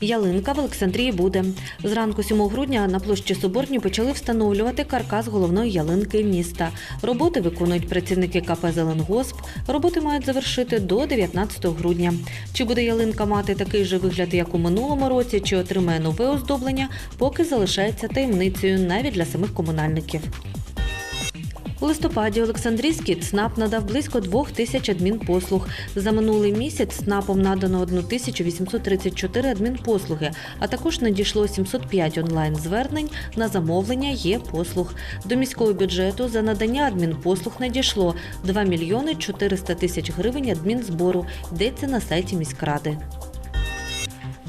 Ялинка в Олександрії буде. Зранку 7 грудня на площі Соборній почали встановлювати каркас головної ялинки міста. Роботи виконують працівники КП «Зеленгосп». Роботи мають завершити до 19 грудня. Чи буде ялинка мати такий же вигляд, як у минулому році, чи отримає нове оздоблення, поки залишається таємницею навіть для самих комунальників. У листопаді Олександрійський ЦНАП надав близько двох тисяч адмінпослуг. За минулий місяць ЦНАПом надано 1834 адмінпослуги, а також надійшло 705 онлайн-звернень на замовлення є послуг. До міського бюджету за надання адмінпослуг надійшло 2 мільйони 400 тисяч гривень адмінзбору. Йдеться на сайті міськради.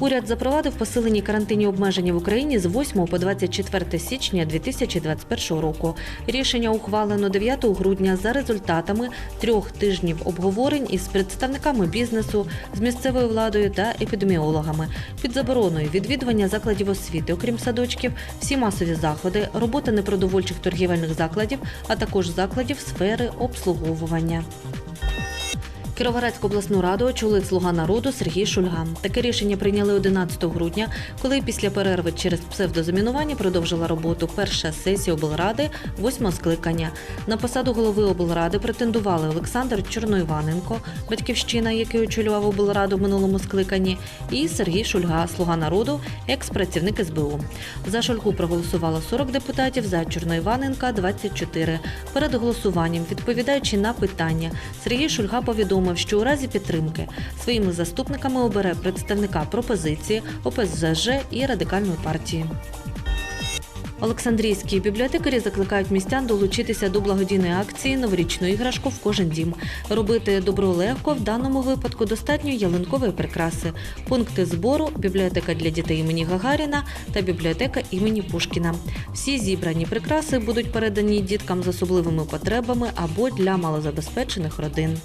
Уряд запровадив посилені карантинні обмеження в Україні з 8 по 24 січня 2021 року. Рішення ухвалено 9 грудня за результатами трьох тижнів обговорень із представниками бізнесу, з місцевою владою та епідеміологами. Під забороною відвідування закладів освіти, окрім садочків, всі масові заходи, робота непродовольчих торгівельних закладів, а також закладів сфери обслуговування. Кіровоградську обласну раду очолив слуга народу Сергій Шульга. Таке рішення прийняли 11 грудня, коли після перерви через псевдозамінування продовжила роботу перша сесія облради восьмого скликання. На посаду голови облради претендували Олександр Чорноїваненко, батьківщина, який очолював облраду в минулому скликанні, і Сергій Шульга, слуга народу, екс-працівник СБУ. За Шульгу проголосувало 40 депутатів, за Чорноїваненка 24. Перед голосуванням, відповідаючи на питання, Сергій Шульга повідомив, що у разі підтримки своїми заступниками обере представника пропозиції ОПЗЖ і радикальної партії. Олександрійські бібліотекарі закликають містян долучитися до благодійної акції Новорічну іграшку в кожен дім. Робити добро легко в даному випадку достатньо ялинкової прикраси. Пункти збору бібліотека для дітей імені Гагаріна та бібліотека імені Пушкіна. Всі зібрані прикраси будуть передані діткам з особливими потребами або для малозабезпечених родин.